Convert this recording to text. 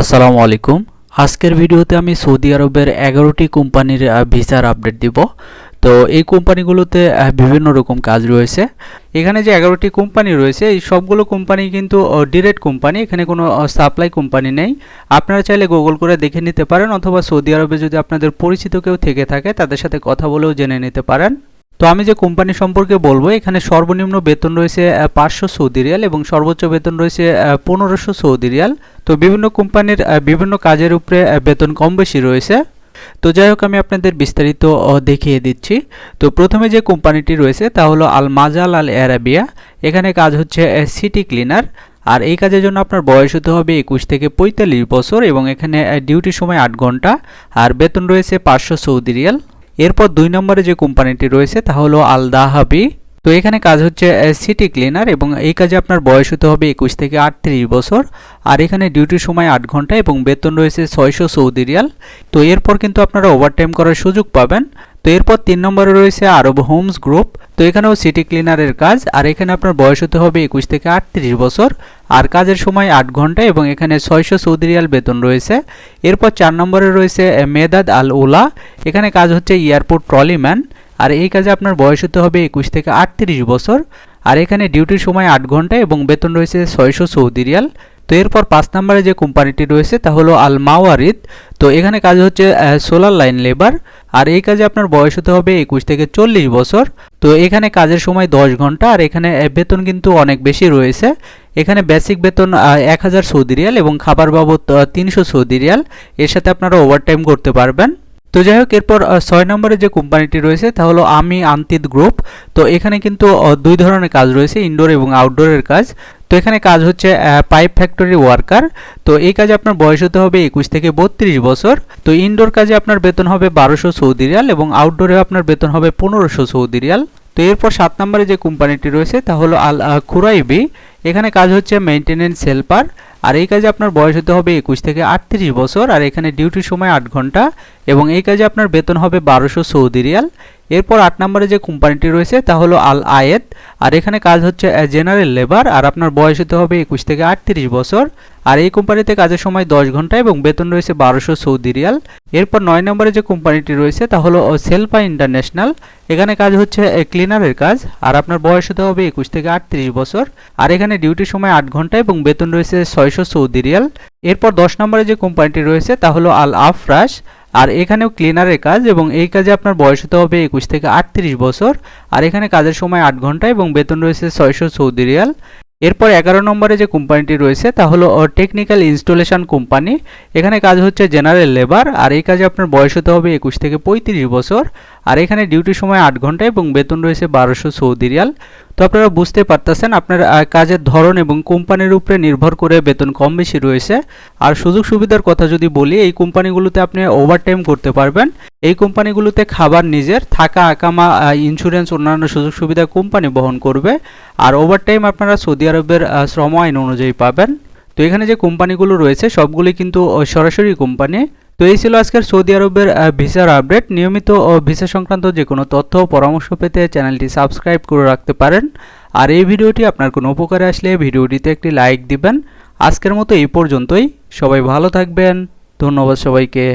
আসসালামু আলাইকুম। আজকের ভিডিওতে আমি সৌদি আরবের এগারোটি কোম্পানির ভিসার আপডেট দিব। তো এই কোম্পানিগুলোতে বিভিন্ন রকম কাজ রয়েছে। এখানে যে এগারোটি কোম্পানি রয়েছে, এই সবগুলো কোম্পানি কিন্তু ডিরেক্ট কোম্পানি, এখানে কোনো সাপ্লাই কোম্পানি নেই। আপনারা চাইলে গুগল করে দেখে নিতে পারেন, অথবা সৌদি আরবে যদি আপনাদের পরিচিত কেউ থেকে থাকে, তাদের সাথে কথা বলেও জেনে নিতে পারেন। তো আমি যে কোম্পানি সম্পর্কে বলব, এখানে সর্বনিম্ন বেতন রয়েছে পাঁচশো সৌদি রিয়াল এবং সর্বোচ্চ বেতন রয়েছে পনেরোশো সৌদি রিয়াল। তো বিভিন্ন কোম্পানির বিভিন্ন কাজের উপরে বেতন কম বেশি রয়েছে। তো যাই হোক, আমি আপনাদের বিস্তারিত দেখিয়ে দিচ্ছি। তো প্রথমে যে কোম্পানিটি রয়েছে, তা হলো আল মাজাল আল অ্যারাবিয়া এখানে কাজ হচ্ছে সিটি ক্লিনার। আর এই কাজের জন্য আপনার বয়স হতে হবে একুশ থেকে পঁয়তাল্লিশ বছর এবং এখানে ডিউটির সময় আট ঘণ্টা। আর বেতন রয়েছে পাঁচশো সৌদি রিয়াল। এরপর দুই নম্বরে যে কোম্পানিটি রয়েছে, তা হলো আল দাহাবি। তো এখানে কাজ হচ্ছে সিটি ক্লিনার এবং এই কাজে আপনার বয়স হতে হবে একুশ থেকে আটত্রিশ বছর। আর এখানে ডিউটির সময় আট ঘণ্টা এবং বেতন রয়েছে ছয়শো সৌদি রিয়াল। তো এরপর কিন্তু আপনারা ওভারটাইম করার সুযোগ পাবেন। তো এরপর তিন নম্বরে রয়েছে আরব হোমস গ্রুপ তো এখানেও সিটি ক্লিনারের কাজ। আর এখানে আপনার বয়স হতে হবে একুশ থেকে আটত্রিশ বছর। আর কাজের সময় আট ঘণ্টা এবং এখানে ছয়শো সৌদি রিয়াল বেতন রয়েছে। এরপর চার নম্বরে রয়েছে মেদাদ আল উলা এখানে কাজ হচ্ছে এয়ারপোর্ট ট্রলিম্যান আর এই কাজে আপনার বয়স হতে হবে একুশ থেকে আটত্রিশ বছর। আর এখানে ডিউটির সময় আট ঘণ্টা এবং বেতন রয়েছে ছয়শো সৌদি রিয়াল। তো এরপর পাঁচ নম্বরে যে কোম্পানিটি রয়েছে তা হলো আল মাওয়ারিদ তো এখানে কাজ হচ্ছে সোলার লাইন লেবার। আর এই কাজে আপনার বয়স হতে হবে একুশ থেকে চল্লিশ বছর। তো এখানে কাজের সময় দশ ঘণ্টা আর এখানে বেতন কিন্তু অনেক বেশি রয়েছে। এখানে বেসিক বেতন এক হাজার সৌদি রিয়াল এবং খাবার বাবদ তিনশো সৌদি রিয়াল। এর সাথে আপনারা ওভারটাইম করতে পারবেন। তো যাই হোক এরপর ছয় নম্বরে যে কোম্পানিটি রয়েছে তা হলো আমি আন্তিত গ্রুপ। তো এখানে কিন্তু দুই ধরনের কাজ রয়েছে ইনডোর এবং আউটডোরের কাজ। তো এখানে কাজ হচ্ছে পাইপ ফ্যাক্টরি ওয়ার্কার তো এই কাজে আপনার বয়স হতে হবে একুশ থেকে বত্রিশ বছর। তো ইনডোর কাজে আপনার বেতন হবে বারোশো সৌদি রিয়াল এবং আউটডোরে আপনার বেতন হবে পনেরোশো সৌদি রিয়াল। তো এরপর সাত নম্বরে যে কোম্পানিটি রয়েছে তা হলো আল খুরাইবি। এখানে কাজ হচ্ছে মেনটেনেন্স হেল্পার আর এই কাজে আপনার বয়স হতে হবে একুশ থেকে আটত্রিশ বছর, আর এখানে ডিউটির সময় আট ঘণ্টা, এবং এই কাজে আপনার বেতন হবে বারোশো সৌদি রিয়াল। এরপর আট নম্বরে যে কোম্পানিটি রয়েছে তা হলো আল আয়েদ। আর এখানে কাজ হচ্ছে জেনারেল লেবার, আর আপনার বয়স হতে হবে একুশ থেকে আটত্রিশ বছর। আর এই কোম্পানিতে কাজের সময় দশ ঘণ্টা এবং বেতন রয়েছে বারোশো সৌদি রিয়াল। এরপর নয় নম্বরে যে কোম্পানিটি রয়েছে তা হলো সেলফা ইন্টারন্যাশনাল। এখানে কাজ হচ্ছে ক্লিনারের কাজ, আর আপনার বয়স হতে হবে একুশ থেকে আটত্রিশ বছর। আর এখানে ডিউটির সময় আট ঘণ্টা এবং বেতন রয়েছে ছয়শো সৌদি রিয়াল। এরপর দশ নম্বরে যে কোম্পানিটি রয়েছে তা হলো আল আফরাস আর এখানেও ক্লিনারের কাজ এবং এই কাজে আপনার বয়স হতে হবে একুশ থেকে আটত্রিশ বছর। আর এখানে কাজের সময় আট ঘণ্টা এবং বেতন রয়েছে ছয়শো সৌদি রিয়াল। এরপর এগারো নম্বরে যে কোম্পানিটি রয়েছে তা হলো টেকনিক্যাল ইনস্টলেশন কোম্পানি এখানে কাজ হচ্ছে জেনারেল লেবার আর এই কাজে আপনার বয়স হতে হবে একুশ থেকে পঁয়ত্রিশ বছর। আর এখানে ডিউটির সময় আট ঘণ্টা এবং বেতন রয়েছে বারোশো সৌদি রিয়াল। তো আপনারা বুঝতে পারতেছেন, আপনার কাজের ধরন এবং কোম্পানির উপরে নির্ভর করে বেতন কম বেশি রয়েছে। আর সুযোগ সুবিধার কথা যদি বলি, এই কোম্পানিগুলোতে আপনি ওভারটাইম করতে পারবেন। এই কোম্পানিগুলোতে খাবার নিজের, থাকা, আকামা ইন্স্যুরেন্স অন্যান্য সুযোগ সুবিধা কোম্পানি বহন করবে। আর ওভারটাইম আপনারা সৌদি আরবের শ্রম আইন অনুযায়ী পাবেন। তো এখানে যে কোম্পানিগুলো রয়েছে সবগুলি কিন্তু সরাসরি কোম্পানি। তো এই ছিল আজকের সৌদি আরবের ভিসার আপডেট নিয়মিত, ও, ভিসা সংক্রান্ত যে কোনো তথ্য ও পরামর্শ পেতে চ্যানেলটি সাবস্ক্রাইব করে রাখতে পারেন। আর এই ভিডিওটি আপনার কোনো উপকারে আসলে ভিডিওটিতে একটি লাইক দিবেন। আজকের মতো এই পর্যন্তই। সবাই ভালো থাকবেন। ধন্যবাদ সবাইকে।